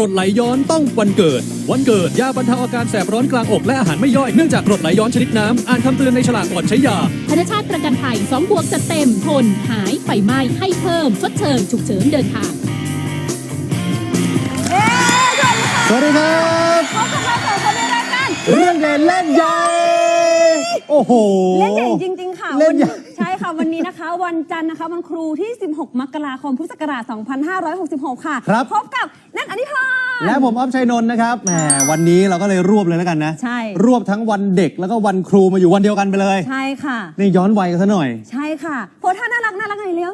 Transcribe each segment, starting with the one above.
รดไหลย้อนต้องวันเกิด วันเกิดยาบรรเทาอาการแสบร้อนกลางอกและอาหารไม่ย่อยเนื่องจากกรดไหลย้อนชนิดน้ำอ่านคำเตือนในฉลากก่อนใช้ยาธนชาติประกันภัย2บวกจัดเต็มทนหายไฟไหม้ให้เพิ่มชดเชยฉุกเฉินเดินทางสวัสดีครับพบกับเราสองคนในรายการเรื่องเด่นเล่นใหญ่โอ้โหเล่นใหญ่จริง ๆ ค่ะเล่นใหญ่วันใช่ค่ะวันนี้นะคะ วันจันทร์นะคะวันครูที่ 16 มกราคมพุทธศักราช 2566 ค่ะครับพบกับนัท อนิพรและผมออฟชัยนนท์นะครับแหมวันนี้เราก็เลยรวบเลยแล้วกันนะใช่ รวบทั้งวันเด็กแล้วก็วันครูมาอยู่วันเดียวกันไปเลย ใช่ค่ะ นี่ย้อนวัยกันซะหน่อยใช่ค่ะโพสท่าน่ารักน่ารักไงเลี้ยว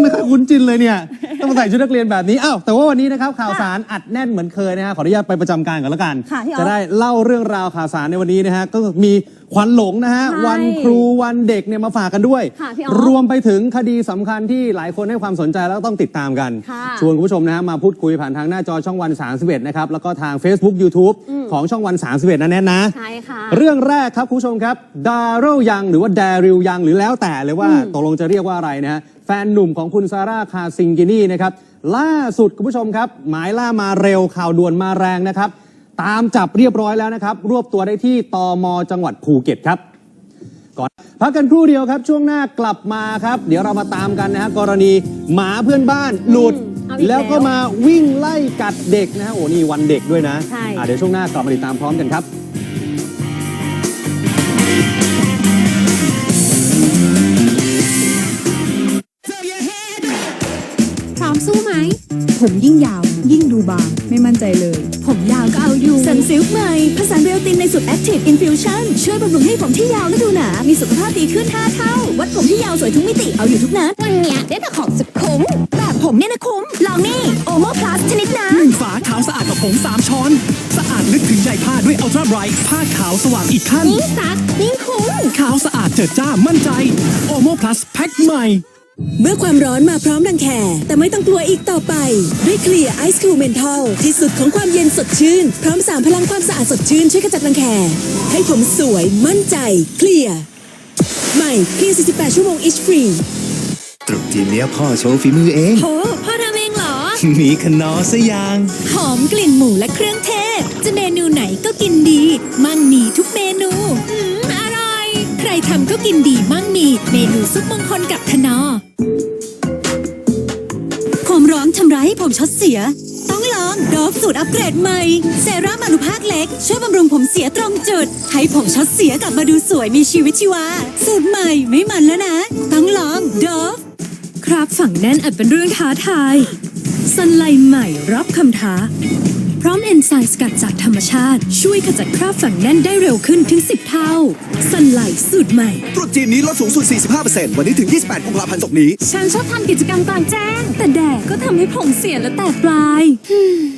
ไม่ค่อยคุ้นจินเลยเนี่ย ต้องมาใส่ชุดนักเรียนแบบนี้อ้าวแต่ว่าวันนี้นะครับข่าวสารอัดแน่นเหมือนเคยนะฮะขออนุญาตไปประจำการก่อนแล้วกัน ค่ะพี่ออฟ จะได้เล่าเรื่องราวข่าวสารในวันนี้นะฮะก็มี ควันหลงนะฮะ ใช่วันครูวันเด็กเนี่ยมาฝากกันด้วย ค่ะพี่ออฟรวมไปถึงคดีสำคัญที่หลายคนให้ความสนใจแล้วก็ต้องติดตามกัน ค่ะชวนคุณผู้ชมนะฮะมาพูดคุยผ่านทางหน้าจอช่องวัน 31 นะครับ แล้วก็ทาง Facebook YouTube ของช่องวัน 31 นะแน่นะ ใช่ค่ะ เรื่องแรกครับคุณผู้ชมครับดาริลยังหรือว่าดาริลยังหรือแล้วแต่เลยว่าตกลงจะเรียกว่าอะไรนะฮะแฟนหนุ่มของคุณซาร่าคาซิงกินี่นะครับล่าสุดคุณผู้ชมครับ หมายล่ามาเร็วข่าวด่วนมาแรงนะครับ ตามจับเรียบร้อยแล้วนะครับ รวบตัวได้ที่ตมจังหวัดภูเก็ตครับ ก่อนพักกันครู่เดียวครับ ช่วงหน้ากลับมาครับ เดี๋ยวเรามาตามกันนะฮะกรณีหมาเพื่อนบ้านหลุด เอาอีกแล้วแล้วก็มาวิ่งไล่กัดเด็กนะฮะโอ้นี่วันเด็กด้วยนะใช่ อะเดี๋ยวช่วงหน้ากลับมาติดตามพร้อมกันครับ สู้ไหม ผมยิ่งยาว ยิ่งดูบาง ไม่มั่นใจเลย ผมยาวก็เอาอยู่ สันซิลค์ใหม่ผสานเบลตินในสูตร Active Infusion ช่วยบำรุงให้ผมที่ยาวและดูหนา มีสุขภาพดีขึ้น5เท่า วัดผมที่ยาวสวยทุกมิติ เอาอยู่ทุกนัด วันเนี้ยได้แต่ของสุดคุ้ม แบบผมเนี่ยนะคุ้ม ลองนี่โอโมพลัสชนิดน้หนึ่งฝาขาวสะอาดกับผง3ช้อน สะอาดลึกถึงใยผ้าด้วยอัลตร้าไบรท์ผ้าขาวสว่างอีกขั้นนี่ซักนี่คุ้มขาวสะอาดเจิดจ้ามั่นใจโอโมพลัสแพ็คใหม่ เมื่อความร้อนมาพร้อมรังแคแต่ไม่ต้องกลัวอีกต่อไป ด้วยเคลียร์ไอซ์คูลเมนทอลที่สุดของความเย็นสดชื่น พร้อมสามพลังความสะอาดสดชื่นช่วยขจัดรังแคให้ผมสวยมั่นใจ เคลียร์ใหม่เคลียร์48 ชั่วโมงอิชฟรีตรุษจีนเนี้ยพ่อโชว์ฝีมือเองโหพ่อทำเองเหรอ มีขนอซะยังหอมกลิ่นหมูและเครื่องเทศ จะเมนูไหนก็กินดี มั่งมีทุกเมนูอืมอ ร่อยใครทำก็กินดีมั่งมี เมนูซุปมงคลกับคนอผมร้อนทำร้ายให้ผมช็อตเสีย ต้องลองโดฟสูตรอัปเกรดใหม่ เซรั่มอนุภาคเล็ก ช่วยบำรุงผมเสียตรงจุด ให้ผมช็อตเสียกลับมาดูสวยมีชีวิตชีวา สูตรใหม่ไม่มันแล้วนะ ต้องลองโดฟครับฝั่งแน่นอาจเป็นเรื่องท้าทายสันไลใหม่รับคำท้า พร้อมเอนไซม์สกัดจากธรรมชาติ ช่วยขจัดคราบฝังแน่นได้เร็วขึ้นถึง 10 เท่าสันไลสูตรใหม่ตรุษจีนนี้ลดสูงสุด 45%วันนี้ถึง 28 กุมภาพันธ์ศกนี้ ฉันชอบทำกิจกรรมกลางแจ้ง แต่แดดก็ทำให้ผมเสียและแตกปลาย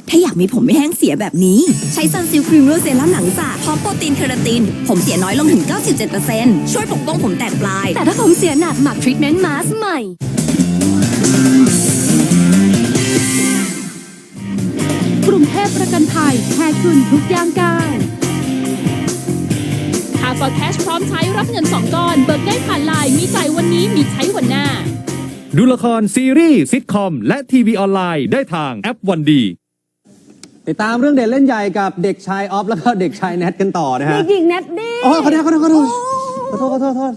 ถ้าอยากมีผมไม่แห้งเสียแบบนี้ ใช้ซันซิลครีมโรเซรั่มหนังสระพร้อมโปรตีนเคราติน ผมเสียน้อยลงถึง 97%ช่วยปกป้องผมแตกปลาย แต่ถ้าผมเสียหนักหมักทรีทเมนต์มาสใหม่ กรุงเทพประกันภัยแทนคุณทุกย่างก้าวค่าฟอร์แคชพร้อมใช้รับเงิน 2 ก้อน เบิกได้ผ่านไลน์มีจ่ายวันนี้มีใช้วันหน้า ดูละครซีรีส์ซิทคอม และทีวีออนไลน์ได้ทางแอปวันดี ติดตามเรื่องเด่นเล่นใหญ่กับเด็กชายออฟแล้วก็เด็กชายแนทกันต่อนะฮะ เด็กหญิงแนทดี้อ๋อขอโทษขอโทษขอโทษขอโทษขอโทษขอโทษขอโทษ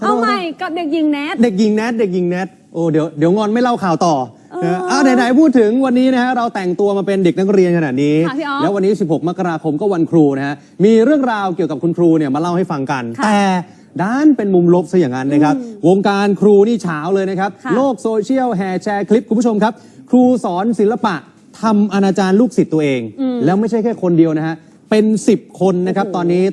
เอาใหม่กับเด็กหญิงแนท เด็กหญิงแนทเด็กหญิงแนทโอ้เดี๋ยวเดี๋ยวงอนไม่เล่าข่าวต่อ นะอ่าไหนๆพูดถึงวันนี้นะฮะเราแต่งตัวมาเป็นเด็กนักเรียนขนาดนี้ ค่ะพี่ออฟแล้ววันนี้ 16 มกราคมก็วันครูนะฮะมีเรื่องราวเกี่ยวกับคุณครูเนี่ยมาเล่าให้ฟังกัน ค่ะแต่ด้านเป็นมุมลบซะอย่างนั้นนะครับ วงการครูนี่เฉาเลยนะครับ ค่ะโลกโซเชียลแห่แชร์คลิปคุณผู้ชมครับ ครูสอนศิลปะทำอนาจารลูกศิษย์ตัวเอง แล้วไม่ใช่แค่คนเดียวนะฮะเป็น 10 คนนะครับตอนนี้